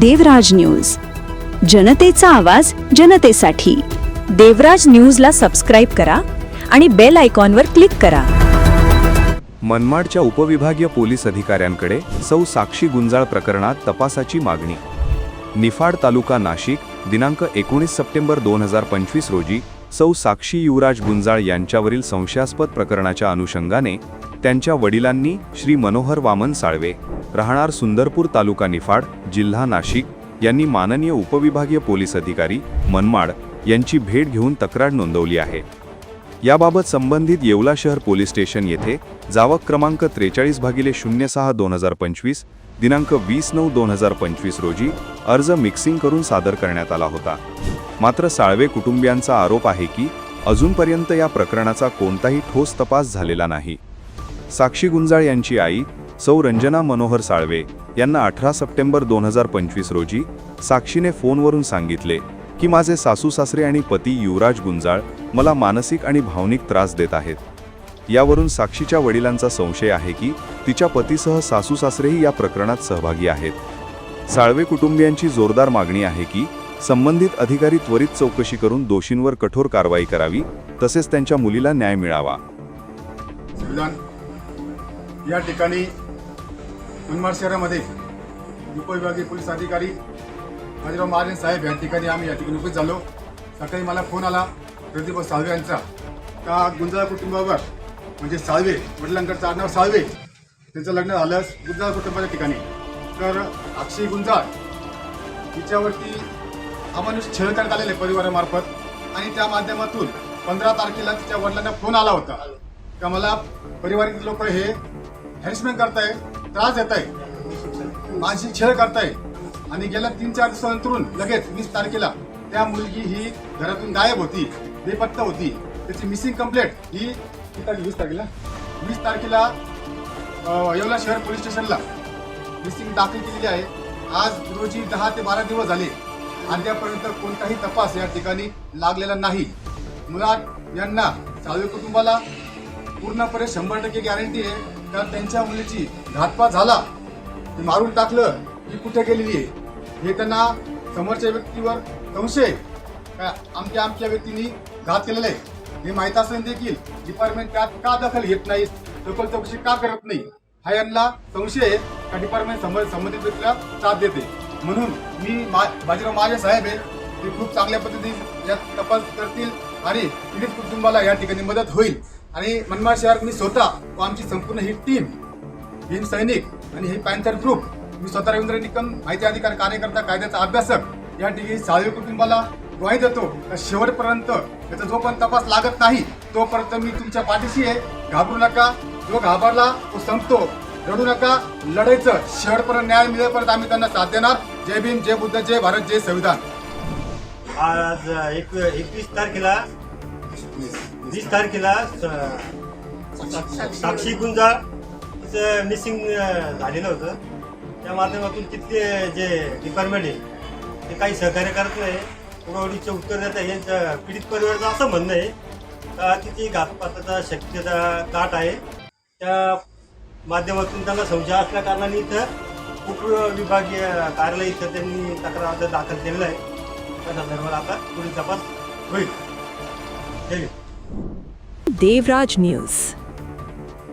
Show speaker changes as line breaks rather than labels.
देवराज news. जनतेचा आवाज जनतेसाठी. देवराज न्यूजला सबस्क्राईब करा आणि बेल आयकॉनवर क्लिक करा.
मनमाडच्या उपविभागीय पोलीस अधिकाऱ्यांकडे सौ साक्षी गुंजाळ प्रकरणात तपासाची मागणी. निफाड तालुका नाशिक दिनांक एकोणीस सप्टेंबर दोन हजार पंचवीस रोजी सौ साक्षी युवराज गुंजाळ यांच्यावरील संशयास्पद प्रकरणाच्या अनुषंगाने त्यांच्या वडिलांनी श्री मनोहर वामन साळवे राहणार सुंदरपूर तालुका निफाड जिल्हा नाशिक यांनी माननीय उपविभागीय पोलीस अधिकारी मनमाड यांची भेट घेऊन तक्रार नोंदवली आहे. याबाबत संबंधित येवला शहर पोलीस स्टेशन येथे जावक क्रमांक त्रेचाळीस भागिले शून्य सहा दोन हजार पंचवीस दिनांक वीस नऊ दोन हजार पंचवीस रोजी अर्ज मिक्सिंग करून सादर करण्यात आला होता. मात्र साळवे कुटुंबियांचा आरोप आहे की अजूनपर्यंत या प्रकरणाचा कोणताही ठोस तपास झालेला नाही. साक्षी गुंजाळ यांची आई सौ रंजना मनोहर साळवे यांना अठरा सप्टेंबर दोन हजार पंचवीस रोजी साक्षीने फोनवरून सांगितले की माझे सासू सासरे आणि पती युवराज गुंजाळ मला मानसिक आणि भावनिक त्रास देत आहेत. यावरून साक्षीच्या वडिलांचा संशय आहे की तिच्या पतीसह सासू सासरेही या प्रकरणात सहभागी आहेत. साळवे कुटुंबियांची जोरदार मागणी आहे की संबंधित अधिकारी त्वरित चौकशी करून दोषींवर कठोर कारवाई करावी तसेच त्यांच्या मुलीला न्याय मिळावा.
या ठिकाणी मनमाड शहरामध्ये उपविभागीय पोलीस अधिकारी बाजीराव महाजन साहेब या ठिकाणी आम्ही या ठिकाणी उपस्थित झालो. सकाळी मला फोन आला प्रदीप साळवे यांचा. का गुंजाळ कुटुंबावर म्हणजे साळवे वडिलांकडचं आडनाव साळवे त्यांचं लग्न झालं गुंजाळ कुटुंबाच्या ठिकाणी. तर अक्षय गुंजाळ तिच्यावरती अमानुष छळ करण्यात आलेले परिवारामार्फत. आणि त्या माध्यमातून पंधरा तारखेला तिच्या वडिलांना फोन आला होता. का मला परिवारातील लोक हे हॅरेसमेंट करताय त्रास देत आहे मानसिक छळ करताय आणि गेल्या तीन चार दिवसानंतरून लगेच वीस तारखेला त्या मुलगी ही घरातून गायब होती बेपत्ता होती. त्याची मिसिंग कंप्लेंट ही वीस तारखेला. वीस तारखेला येवला शहर पोलीस स्टेशनला मिसिंग दाखल केलेली आहे. आज रोजी दहा ते बारा दिवस झाले. अद्यापर्यंत कोणताही तपास या ठिकाणी लागलेला नाही. मुला यांना साळवे कुटुंबाला पूर्णपणे शंभर टक्के गॅरंटी आहे. कारण त्यांच्या मुलीची घातपात झाला. ती मारून टाकलं की कुठे गेलेली आहे? हे त्यांना समोरच्या व्यक्तीवर संशय का आमच्या आमच्या व्यक्तींनी घात केलेला आहे. हे माहीत असेल देखील डिपार्टमेंट त्यात का दखल घेत नाही दखल चौकशी का करत नाही? हा यांना संशय आहे. का डिपार्टमेंट संबंध संबंधित व्यक्तीला साथ देते. म्हणून मी मा- बाजीराव माझे साहेब आहे. ते खूप चांगल्या पद्धतीने यात तपास करतील आणि पीडित कुटुंबाला या ठिकाणी मदत होईल. आणि मनमाड शहरात मी स्वतः व आमची संपूर्ण ही टीम भीम सैनिक आणि हे पॅन्थर ग्रुप मी स्वतः रवींद्र निकम माहिती अधिकार कार्यकर्ता कायद्याचा अभ्यासक या ठिकाणी साळवे कुटुंबाला ग्वाही देतो का शेवटपर्यंत त्याचा जो पण तपास लागत नाही तोपर्यंत मी तुमच्या पाठीशी आहे. घाबरू नका. जो घाबरला तो संपतो. रडू नका. लढायचं शेवटपर्यंत न्याय मिळेपर्यंत आम्ही त्यांना साथ देणार. जय भीम जय बुद्ध जय भारत जय संविधान.
आज एक एकवीस तारखेला वीस तारखेला स- साक्षी गुंजा तिचं मिसिंग झालेलं होतं. त्या माध्यमातून तिथले जे डिपार्टमेंट आहे ते काही सहकार्य करत नाही. उडवडीचे उत्तर देत आहे. यांचं पीडित परिवाराचं असं म्हणणं आहे का तिची घातपाताचा शक्यता दाट आहे. त्या माध्यमातून त्यांना संशय असल्या कारणाने इथं उपविभागीय कार्यालय इथं त्यांनी तक्रार अर्ज दाखल केलेला आहे. त्या संदर्भात आता पुढील तपास होईल. जय हिंद.
देवराज न्यूज